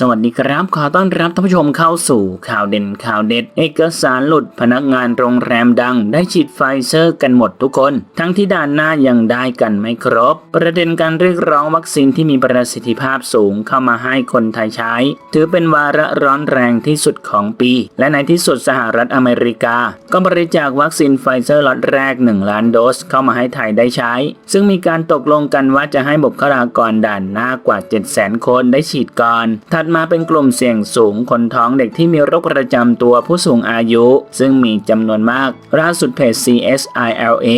สวัสดีครับ ขอต้อนรับท่านผู้ชมเข้าสู่ข่าวเด่นข่าวเด็ด เอกสารหลุดพนักงานโรงแรมดัง ได้ฉีดไฟเซอร์กันหมดทุกคน ทั้งที่ด่านหน้ายังได้กันไม่ครบ ประเด็นการเรียกร้องวัคซีนที่มีประสิทธิภาพสูงเข้ามาให้คนไทยใช้ ถือเป็นวาระร้อนแรงที่สุดของปี และในที่สุดสหรัฐอเมริกา ก็บริจาควัคซีนไฟเซอร์ล็อตแรก 1 ล้านโดสเข้ามาให้ไทยได้ใช้ ซึ่งมีการตกลงกันว่าจะให้บุคลากรด่านหน้ากว่า 700,000 คนได้ฉีดก่อนถัดมาเป็นกลุ่มเสี่ยงสูงคนท้องเด็กที่มีโรคประจำตัวผู้สูงอายุ ซึ่งมีจำนวนมากล่าสุดเพจ CSILA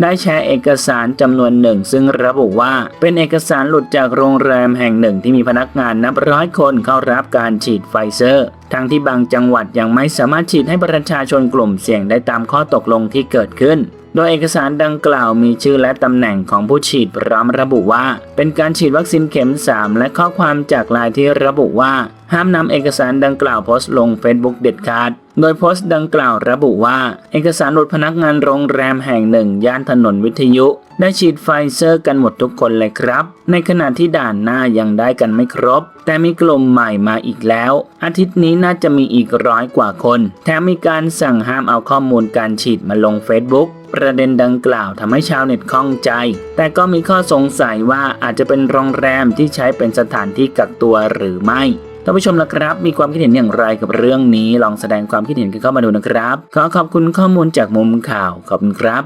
ได้แชร์เอกสารจำนวนหนึ่ง ซึ่งระบุว่าเป็นเอกสารหลุดจากโรงแรมแห่งหนึ่งที่มีพนักงานนับร้อยคนเข้ารับการฉีดไฟเซอร์ ทั้งที่บางจังหวัดยังไม่สามารถฉีดให้ประชาชนกลุ่มเสี่ยงได้ตามข้อตกลงที่เกิดขึ้น โดยเอกสารดังกล่าวมีชื่อและตำแหน่งของผู้ฉีดพร้อมระบุว่า เป็นการฉีดวัคซีนเข็ม 3 และข้อความจากลายที่ระบุว่า ห้ามนำเอกสารดังกล่าวโพสต์ลง Facebook เด็ดขาด โดยโพสต์ดังกล่าวระบุว่า เอกสารหลุดพนักงานโรงแรมแห่งหนึ่ง ย่านถนนวิทยุ ได้ฉีดไฟเซอร์กันหมดทุกคนเลยครับ ในขณะที่ด่านหน้ายังได้กันไม่ครบ แต่มีกลุ่มใหม่มาอีกแล้ว อาทิตย์นี้น่าจะมีอีกร้อยกว่าคน แถมมีการสั่งห้ามเอาข้อมูลการฉีดมาลง Facebook ประเด็นดังกล่าวทำให้ชาวเน็ตข้องใจ แต่ก็มีข้อสงสัยว่าอาจจะเป็นโรงแรมที่ใช้เป็นสถานที่กักตัวหรือไม่ท่านผู้ชมนะครับ มีความคิดเห็นอย่างไรกับเรื่องนี้ ลองแสดงความคิดเห็นกันเข้ามาดูนะครับ ขอขอบคุณข้อมูลจากมุมข่าว ขอบคุณครับ